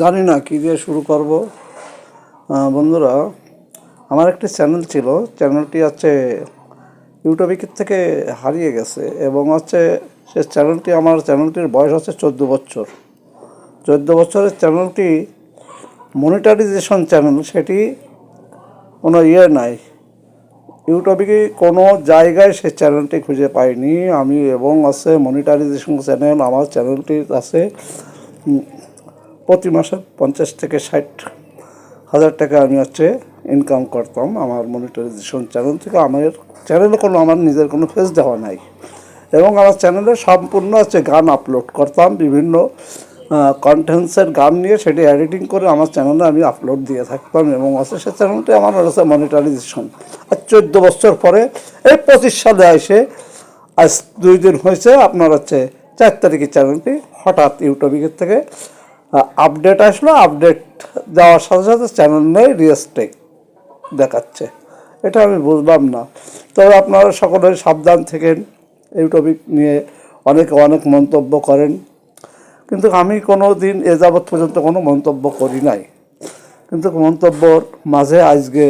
জানি না কী দিয়ে শুরু করব। বন্ধুরা, আমার একটি চ্যানেল ছিল। চ্যানেলটি হচ্ছে ইউটিউবের থেকে হারিয়ে গেছে এবং হচ্ছে সে চ্যানেলটি, আমার চ্যানেলটির বয়স হচ্ছে চোদ্দ বছর। চোদ্দ বছরের চ্যানেলটি মনিটারিজেশন চ্যানেল, সেটি কোনো ইয়ে নাই। ইউটিউবে কোনো জায়গায় সে চ্যানেলটি খুঁজে পাইনি আমি এবং আছে মনিটারিজেশন চ্যানেল, আমার চ্যানেলটি আছে প্রতি মাসে পঞ্চাশ থেকে ষাট হাজার টাকা আমি হচ্ছে ইনকাম করতাম আমার মনিটাইজেশন চ্যানেল থেকে। আমার চ্যানেলে কোনো, আমার নিজের কোনো ফেস দেওয়া নাই। এবং আমার চ্যানেলে সম্পূর্ণ হচ্ছে গান আপলোড করতাম, বিভিন্ন কন্টেন্টসের গান নিয়ে সেটি এডিটিং করে আমার চ্যানেলে আমি আপলোড দিয়ে থাকতাম এবং হচ্ছে সে চ্যানেলটি আমার হচ্ছে মনিটাইজেশন আর চোদ্দ বছর পরে, এই পঁচিশ সালে এসে আজ দুই দিন হয়েছে, আপনার হচ্ছে চার তারিখে চ্যানেলটি হঠাৎ ইউটিউবের থেকে আপডেট আসলো আপডেট দেওয়ার সাথে সাথে চ্যানেল নেই রিয়েস্টেক দেখাচ্ছে। এটা আমি বুঝলাম না। তবে আপনারা সকলের সাবধান থেকেন ইউটিউবিক নিয়ে অনেকে অনেক মন্তব্য করেন। কিন্তু আমি কোনো দিন এ যাবৎ পর্যন্ত কোনো মন্তব্য করি নাই। কিন্তু মন্তব্যর মাঝে আজকে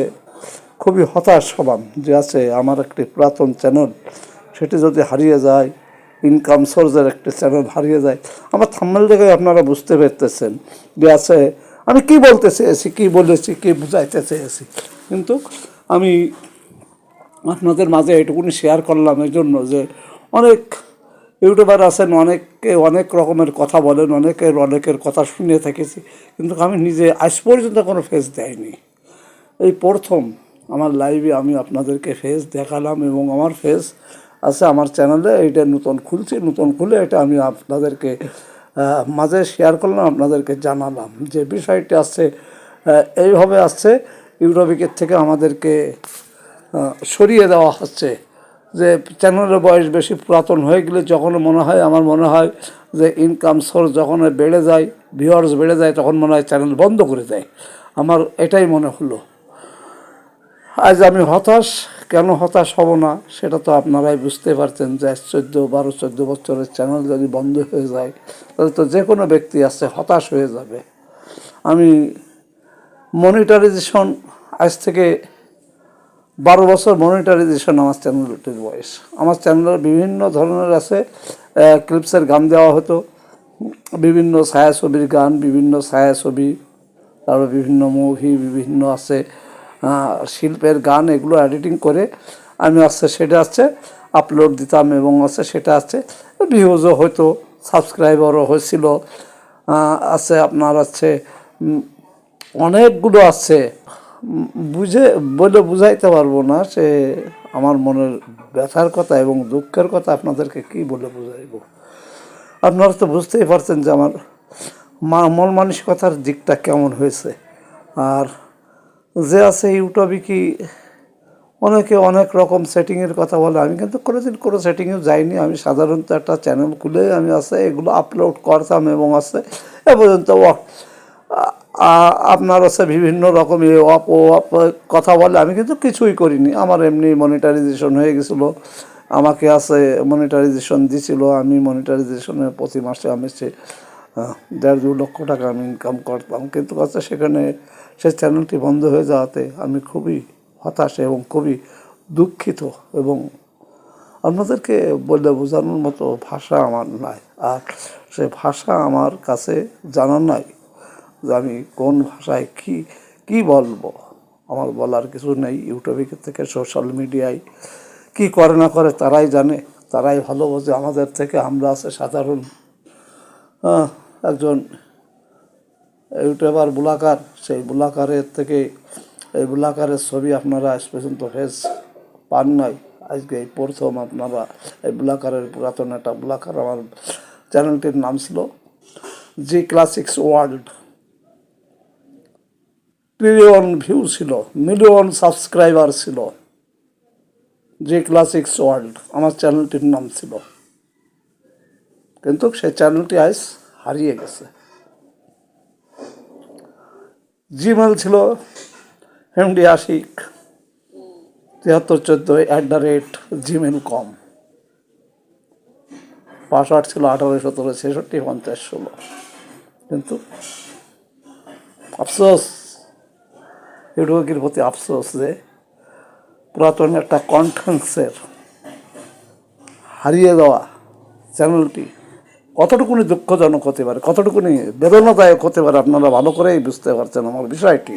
খুবই হতাশ হলাম যে আছে আমার একটি পুরাতন চ্যানেল সেটি যদি হারিয়ে যায় ইনকাম সোর্সের একটা চ্যানেল হারিয়ে যায়। আমার থাম্মেল দেখে আপনারা বুঝতে পারতেছেন যে আছে, আমি কি বলতে চেয়েছি, কি বলেছি, কি বুঝাইতে চেয়েছি। কিন্তু আমি আপনাদের মাঝে এটুকুনি শেয়ার করলাম এই জন্য যে অনেক ইউটিউবার আছেন অনেকে অনেক রকমের কথা বলেন, অনেকের অনেকের কথা শুনে থেকেছি, কিন্তু আমি নিজে আজ পর্যন্ত কোনো ফেস দেয়নি। এই প্রথম আমার লাইভে আমি আপনাদেরকে ফেস দেখালাম এবং আমার ফেস আছে আমার চ্যানেলে, এইটা নতুন খুলছি, নতুন খুলে এটা আমি আপনাদেরকে মাঝে শেয়ার করলাম, আপনাদেরকে জানালাম যে বিষয়টি আসছে এইভাবে আসছে ইউরোপিকের থেকে আমাদেরকে সরিয়ে দেওয়া হচ্ছে যে চ্যানেলের বয়স বেশি পুরাতন হয়ে গেলে যখন মনে হয়, আমার মনে হয় যে ইনকাম সোর্স যখন বেড়ে যায় ভিউয়ার্স বেড়ে যায়, তখন মনে হয় চ্যানেল বন্ধ করে দেয়। আমার এটাই মনে হলো। আজ আমি হতাশ কেন হতাশ হব না, সেটা তো আপনারাই বুঝতে পারছেন যে চোদ্দ, বারো চোদ্দ বছরের চ্যানেল যদি বন্ধ হয়ে যায়, তাহলে তো যে কোনো ব্যক্তি আছে হতাশ হয়ে যাবে। আমি মনিটারাইজেশন আজ থেকে বারো বছর মনিটারাইজেশন আমার চ্যানেলটির বয়স। আমার চ্যানেলের বিভিন্ন ধরনের আছে ক্লিপসের গান দেওয়া হতো, বিভিন্ন ছায়াছবির গান, বিভিন্ন ছায়াছবি, তারপর বিভিন্ন মুভি বিভিন্ন আছে শিল্পের গান এগুলো এডিটিং করে আমি আসছে, সেটা আসছে আপলোড দিতাম এবং আছে সেটা আছে ভিউজও হয়তো সাবস্ক্রাইবারও হয়েছিল। আছে আপনার আছে অনেকগুলো আছে বুঝে, বলে বুঝাইতে পারব না, সে আমার মনের ব্যথার কথা এবং দুঃখের কথা আপনাদেরকে কি বলে বুঝাইব? আপনারা তো বুঝতেই পারছেন যে আমার মা, মন মানসিকতার দিকটা কেমন হয়েছে। আর যে আছে ইউটিউবে কি অনেকে অনেক রকম সেটিংয়ের কথা বলে। আমি কিন্তু কোনোদিন কোনো সেটিংয়ে যাইনি। আমি সাধারণত একটা চ্যানেল খুলে আমি আছে, এগুলো আপলোড করতাম এবং আছে, এ পর্যন্ত আপনার আছে বিভিন্ন রকম এ অপ ও অপ কথা বলে। আমি কিন্তু কিছুই করিনি। আমার এমনি মনিটারাইজেশন হয়ে গেছিল। আমাকে আছে মনিটারাইজেশন দিছিল। আমি মনিটারাইজেশনে প্রতি মাসে আমি সে দেড় দু লক্ষ টাকা আমি ইনকাম করতাম। কিন্তু আছে সেখানে সে চ্যানেলটি বন্ধ হয়ে যাওয়াতে আমি খুবই হতাশ এবং খুবই দুঃখিত এবং আপনাদেরকে বলে বোঝানোর মতো ভাষা আমার নাই। আর সে ভাষা আমার কাছে জানা নাই যে আমি কোন ভাষায় কি কি বলব। আমার বলার কিছু নেই। ইউটিউবে থেকে সোশ্যাল মিডিয়ায় কি করে না করে তারাই জানে। তারাই ভালো বোঝে। আমাদের থেকে আমরা আছে সাধারণ একজন ইউটিউবার বুলাকার, সেই বুলাকারের থেকে, এই বুলাকারের ছবি আপনারা আজ পর্যন্ত ফেস পান নাই। আজকে এই প্রথম আপনারা এই বুলাকারের পুরাতন একটা বুলাকার আমার চ্যানেলটির নাম ছিল G classics world. Trillion view ছিল, মিলিয়ন সাবস্ক্রাইবার ছিল। জি ক্লাসিক্স ওয়ার্ল্ড, আমার চ্যানেলটির নাম ছিল। কিন্তু সেই চ্যানেলটি আজ হারিয়ে গেছে। জিমেল ছিল এমডি আশিক তিয়াত্তর চোদ্দ at the rate Gmail com password ছিল আঠারো সতেরো ছেষট্টি, পঞ্চাশ, ষোলো। কিন্তু আফসোস ইউটিউবের প্রতি আফসোস যে পুরাতন একটা কন্টেন্টসের হারিয়ে দেওয়া চ্যানেলটি কতটুকুনি দুঃখজনক হতে পারে, কতটুকুনি বেদনাদায়ক হতে পারে, আপনারা ভালো করেই বুঝতে পারছেন আমার বিষয়টি।